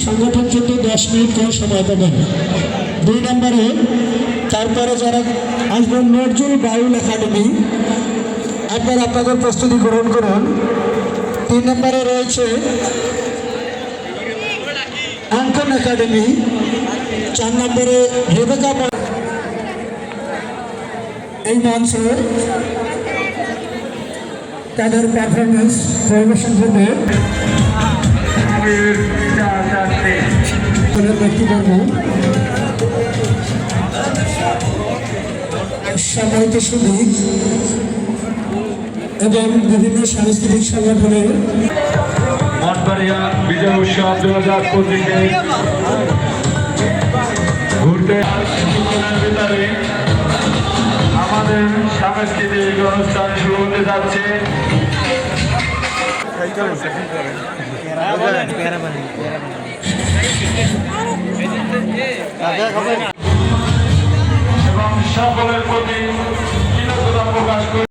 সংগঠন জন্য দশ মিনিট করে সময় পাবেন। দুই নম্বরে, তারপরে যারা আসবেন নজরুল বাউল একাডেমি একবার আপনাদের প্রস্তুতি গ্রহণ করুন। তিন নম্বরে রয়েছে অঙ্কন একাডেমি, চার নম্বরে রেবেকা এই মঞ্চে তাদের পারফরমেন্স পরিবেশন করবে। তাদের ব্যক্তিবর্গ সম্মানিত সুদীপ এবং বিভিন্ন সাংস্কৃতিক সংগঠনের বিজয় উৎসব দু হাজার পঁচিশে ঘুরতে আমাদের সাংস্কৃতিক অনুষ্ঠান শুরু হতে যাচ্ছে। এবং সকলের